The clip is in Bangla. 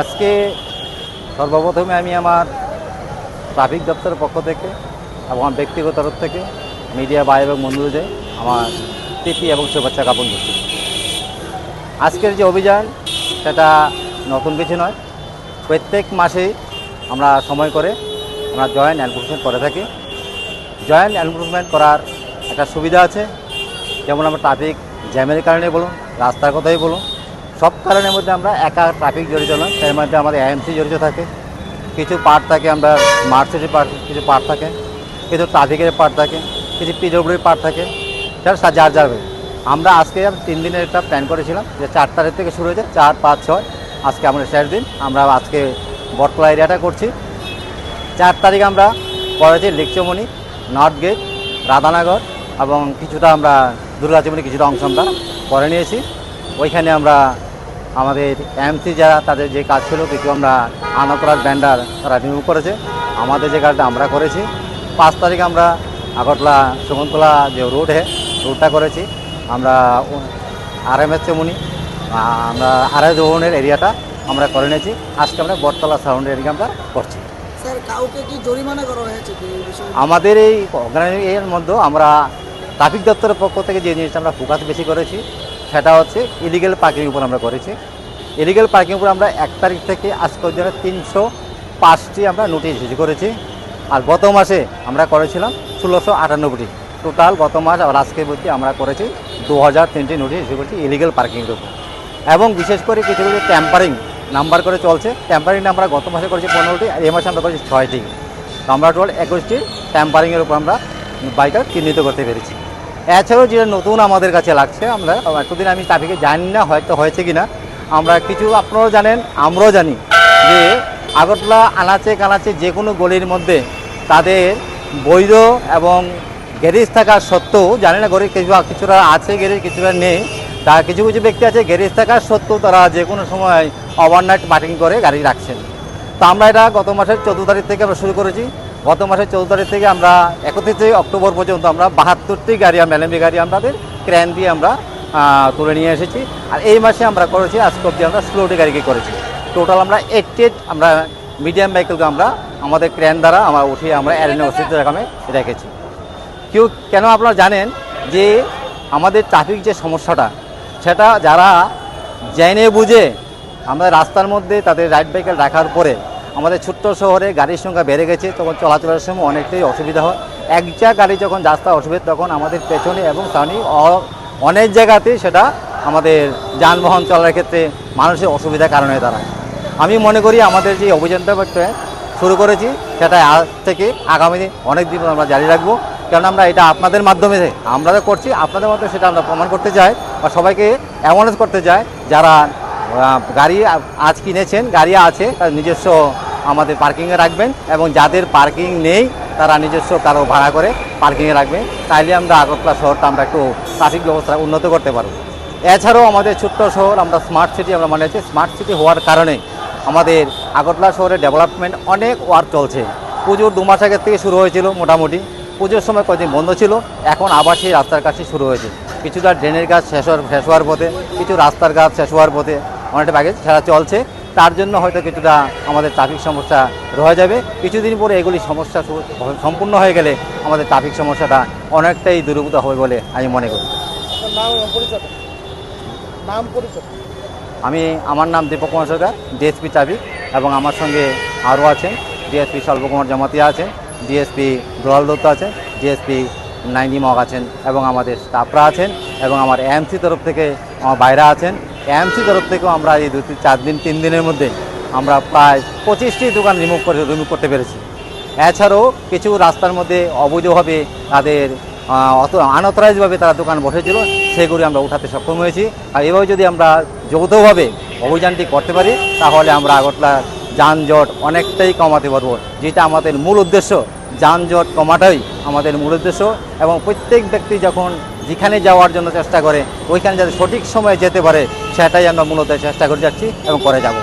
আজকে সর্বপ্রথমে আমি আমার ট্রাফিক দপ্তরের পক্ষ থেকে এবং আমার ব্যক্তিগত তরফ থেকে মিডিয়া ভাই এবং বন্ধুদের আমার প্রীতি এবং শুভেচ্ছা জ্ঞাপন করছি। আজকের যে অভিযান, সেটা নতুন কিছু নয়। প্রত্যেক মাসেই আমরা সময় করে আমরা জয়েন্ট এনফোর্সমেন্ট করে থাকি। জয়েন্ট এনফোর্সমেন্ট করার একটা সুবিধা আছে, যেমন আমরা ট্রাফিক জ্যামের কারণে বলুন, রাস্তার কথাই বলুন সব কারণের মধ্যে আমরা একা ট্রাফিক জড়িত নয় তার মধ্যে আমাদের এএমসি জড়িত থাকে। কিছু পার্ট থাকে আমরা স্মার্ট পার্ট কিছু পার্ট থাকে, কিছু ট্রাফিকের পার্ট থাকে, কিছু পিডব্লিউর পার্ট থাকে সেটা যার যাবে আমরা আজকে তিন দিনের একটা প্ল্যান করেছিলাম যে চার তারিখ থেকে শুরু হয়েছে, চার, পাঁচ, ছয়। আজকে আমাদের শেষ দিন। আমরা আজকে বটতলা এরিয়াটা করছি। চার তারিখ আমরা করেছি লিকচমণি নর্থ গেট রাধানগর এবং কিছুটা আমরা দুর্গাচমণি, কিছুটা অংশ আমরা করে নিয়েছি। ওইখানে আমরা আমাদের এমসি যারা তাদের যে কাজ ছিল কিছু আমরা আনকরার ব্যান্ডার তারা রিমুভ করেছে। আমাদের যে কাজটা আমরা করেছি পাঁচ তারিখ আমরা আগরতলা শকুন্তলা যে রোড হে রোডটা করেছি আমরা আর এম এস চেমুনি আমরা আর এস ভবনের এরিয়াটা আমরা করে নিয়েছি। আজকে আমরা বটতলা সাউন্ড এরিয়া আমরা করছি। আমাদের এই অর্গানাইজের মধ্যে আমরা ট্রাফিক দপ্তরের পক্ষ থেকে যে জিনিসটা আমরা ফোকাস বেশি করেছি সেটা হচ্ছে ইলিগেল পার্কিং উপর আমরা করেছি। ইলিগেল পার্কিং উপর আমরা এক তারিখ থেকে আজ পর্যন্ত তিনশো পাঁচটি আমরা নোটিশ ইস্যু করেছি। আর গত মাসে আমরা করেছিলাম ষোলোশো আটানব্বইটি। টোটাল গত মাস আর আজকে বলছি আমরা করেছি দু হাজার তিনটি নোটিশ ইস্যু করেছি ইলিগেল পার্কিংয়ের উপর। এবং বিশেষ করে কিছু কিছু ট্যাম্পারিং নাম্বার করে চলছে। ট্যাম্পারিং আমরা গত মাসে করেছি পনেরোটি, আর এই মাসে আমরা করেছি ছয়টি। আমরা টোটাল একুশটি ট্যাম্পারিংয়ের উপর আমরা বাইকটা চিহ্নিত করতে পেরেছি। এছাড়াও যেটা নতুন আমাদের কাছে লাগছে, আমরা এতদিন আমি ট্রাফিকে জানি না, হয়তো হয়েছে কি না আমরা কিছু আপনারাও জানেন, আমরাও জানি যে আগরতলা আনাচে কানাচে যে কোনো গলির মধ্যে তাদের বৈধ এবং গ্যারেজ থাকা সত্ত্বেও, জানি না গরিব কিছু কিছুটা আছে, গ্যারেজ কিছুটা নেই, তা কিছু কিছু ব্যক্তি আছে, গ্যারেজ থাকার সত্ত্বেও তারা যে কোনো সময় ওভারনাইট পার্কিং করে গাড়ি রাখছেন। তো আমরা এটা গত মাসের চোদ্দ তারিখ থেকে আমরা শুরু করেছি। গত মাসের চৌদ্দ তারিখ থেকে আমরা একত্রিশে অক্টোবর পর্যন্ত আমরা বাহাত্তরটি গাড়ি মেলেমবি গাড়ি আমাদের ক্র্যান দিয়ে আমরা তুলে নিয়ে এসেছি। আর এই মাসে আমরা করেছি, আজকে অব্দি আমরা স্লোটি গাড়িকে করেছি। টোটাল আমরা এইটটি আমরা মিডিয়াম ভেহিকেলকে আমরা আমাদের ক্র্যান দ্বারা আমরা উঠিয়ে আমরা অ্যারেনে ওষুধ রাখামে রেখেছি। কেউ, কেন আপনারা জানেন যে আমাদের ট্রাফিক যে সমস্যাটা, সেটা যারা জেনে বুঝে আমরা রাস্তার মধ্যে তাদের রাইড বাইকেল রাখার পরে আমাদের ছোট্ট শহরে গাড়ির সংখ্যা বেড়ে গেছে, তখন চলাচলের সময় অনেকটাই অসুবিধা হয়। একটা গাড়ি যখন রাস্তা অসুবিধা, তখন আমাদের পেছনে এবং সামনে অনেক জায়গাতেই সেটা আমাদের যানবাহন চলার ক্ষেত্রে মানুষের অসুবিধার কারণে দাঁড়ায় আমি মনে করি আমাদের যে অভিযানটা শুরু করেছি, সেটা আজ থেকে আগামী দিন অনেক দিন আমরা জারি রাখব। কারণ আমরা এটা আপনাদের মাধ্যমে, আমরা তো করছি, আপনাদের মাধ্যমে সেটা আমরা প্রমাণ করতে চাই বা সবাইকে অ্যাওয়ারনেস করতে চাই। যারা গাড়ি আজ কিনেছেন, গাড়ি আছে, তার নিজস্ব আমাদের পার্কিংয়ে রাখবেন এবং যাদের পার্কিং নেই, তারা নিজস্ব কারও ভাড়া করে পার্কিংয়ে রাখবেন। তাইলে আমরা আগরতলা শহরটা আমরা একটু ট্রাফিক ব্যবস্থা উন্নত করতে পারব। এছাড়াও আমাদের ছোট্ট শহর, আমরা স্মার্ট সিটি আমরা মনে হচ্ছে স্মার্ট সিটি হওয়ার কারণে আমাদের আগরতলা শহরের ডেভেলপমেন্ট অনেক ওয়ার্ক চলছে। পুজোর দু মাস আগের থেকে শুরু হয়েছিল মোটামুটি। পুজোর সময় কয়েকদিন বন্ধ ছিল, এখন আবার সেই রাস্তার কাছে শুরু হয়েছে। কিছুটা ড্রেনের কাজ শেষ হওয়ার শেষ হওয়ার পথে, কিছু রাস্তার কাজ শেষ হওয়ার পথে অনেকটা আগে সেটা চলছে। তার জন্য হয়তো কিছুটা আমাদের ট্রাফিক সমস্যা রয়ে যাবে। কিছুদিন পরে এগুলি সমস্যা সম্পূর্ণ হয়ে গেলে আমাদের ট্রাফিক সমস্যাটা অনেকটাই দূরীভূত হবে বলে আমি মনে করি। নাম আমি আমার নাম দীপক কুমার সরকার ডিএসপি ট্রাফিক এবং আমার সঙ্গে আরও আছেন। ডিএসপি স্বল্পকুমার জামাতিয়া আছেন ডিএসপি দোলাল দত্ত আছেন ডিএসপি নাইনি মগ আছেন এবং আমাদের স্টাফরা আছেন এবং আমার এএমসি তরফ থেকে আমার বাইরা আছেন। এমসি তরফ থেকেও আমরা এই দু চার দিন, তিন দিনের মধ্যে আমরা প্রায় পঁচিশটি দোকান রিমুভ করে রিমুভ করতে পেরেছি। এছাড়াও কিছু রাস্তার মধ্যে অবৈধভাবে তাদের অত আনঅথরাইজভাবে তারা দোকান বসেছিল, সেগুলি আমরা উঠাতে সক্ষম হয়েছি। আর এভাবে যদি আমরা যৌথভাবে অভিযানটি করতে পারি, তাহলে আমরা আগরতলা যানজট অনেকটাই কমাতে পারব, যেটা আমাদের মূল উদ্দেশ্য। যানজট কমাটাই আমাদের মূল উদ্দেশ্য এবং প্রত্যেক ব্যক্তি যখন যেখানে যাওয়ার জন্য চেষ্টা করে, ওইখানে যাতে সঠিক সময়ে যেতে পারে, সেটাই আমরা মূলত চেষ্টা করে যাচ্ছি এবং করে যাব।